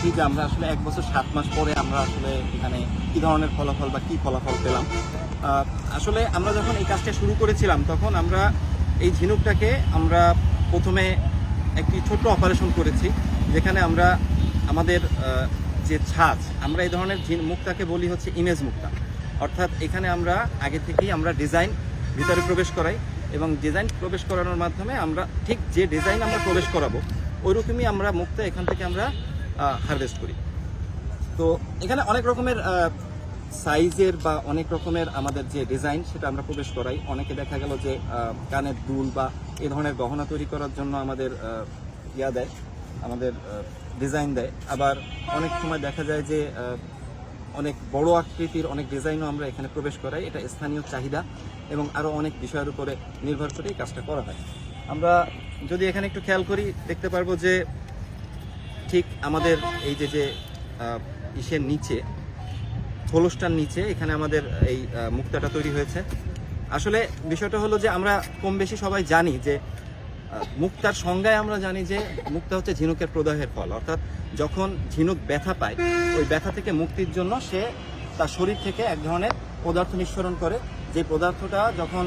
দেখি যে আমরা আসলে এক বছর সাত মাস পরে আমরা আসলে এখানে কি ধরনের ফলাফল বা কি ফলাফল পেলাম। আসলে আমরা যখন এই কাজটা শুরু করেছিলাম, তখন আমরা এই ঝিনুকটাকে আমরা প্রথমে একটি ছোট্ট অপারেশন করেছি, যেখানে আমরা আমাদের যে ছাঁচ, আমরা এই ধরনের ঝিন- মুক্তাকে বলি হচ্ছে ইমেজ মুক্তা অর্থাৎ এখানে আমরা আগে থেকেই আমরা ডিজাইন ভিতরে প্রবেশ করাই এবং ডিজাইন প্রবেশ করানোর মাধ্যমে আমরা ঠিক যে ডিজাইন আমরা প্রবেশ করাবো, ওইরকমই আমরা মুক্তা এখান থেকে আমরা হারভেস্ট করি। তো এখানে অনেক রকমের সাইজের বা অনেক রকমের আমাদের যে ডিজাইন সেটা আমরা প্রবেশ করাই। অনেকে দেখা গেল যে কানের দুল বা এ ধরনের গহনা তৈরি করার জন্য আমাদের ইয়া দেয়, আমাদের ডিজাইন দেয়। আবার অনেক সময় দেখা যায় যে অনেক বড় আকৃতির অনেক ডিজাইনও আমরা এখানে প্রবেশ করাই। এটা স্থানীয় চাহিদা এবং আরও অনেক বিষয়ের উপরে নির্ভর করে এই কাজটা করা হয়। আমরা যদি এখানে একটু খেয়াল করি, দেখতে পারব যে ঠিক আমাদের এই যে যে ইসের নিচে খোলসটার নিচে, এখানে আমাদের এই মুক্তাটা তৈরি হয়েছে। আসলে বিষয়টা হলো যে, আমরা কম বেশি সবাই জানি যে মুক্তার সংজ্ঞায় আমরা জানি যে, মুক্তা হচ্ছে ঝিনুকের প্রদাহের ফল। অর্থাৎ যখন ঝিনুক ব্যথা পায়, ওই ব্যথা থেকে মুক্তির জন্য সে তার শরীর থেকে এক ধরনের পদার্থ নিঃসরণ করে। যে পদার্থটা যখন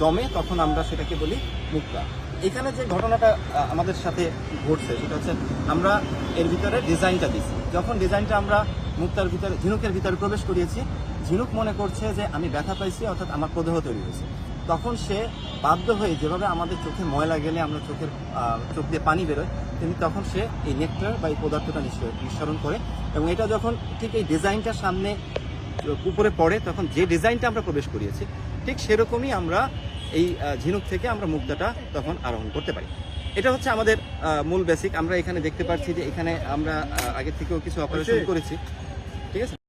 জমে, তখন আমরা সেটাকে বলি মুক্তা। এখানে যে ঘটনাটা আমাদের সাথে ঘটছে, সেটা হচ্ছে আমরা এর ভিতরে ডিজাইনটা দিচ্ছি যখন ডিজাইনটা আমরা মুক্তার ভিতরে, ঝিনুকের ভিতরে প্রবেশ করিয়েছি, ঝিনুক মনে করছে যে আমি ব্যথা পাইছি, অর্থাৎ আমার প্রদেহ তৈরি হয়েছে। তখন সে বাধ্য হয়ে যেভাবে আমাদের চোখে ময়লা গেলে, আমরা চোখের চোখ দিয়ে পানি বেরোয়, তেমনি তখন সে এই নেকটার বা এই পদার্থটা নিঃস- নিঃসরণ করে এবং এটা যখন ঠিক এই ডিজাইনটার সামনে উপরে পড়ে, তখন যে ডিজাইনটা আমরা প্রবেশ করিয়েছি, ঠিক সেরকমই আমরা এই ঝিনুক থেকে আমরা মুক্তাটা তখন আরোহণ করতে পারি। এটা হচ্ছে আমাদের মূল বেসিক আমরা এখানে দেখতে পাচ্ছি যে এখানে আমরা আগের থেকেও কিছু অপারেশন করেছি। ঠিক আছে?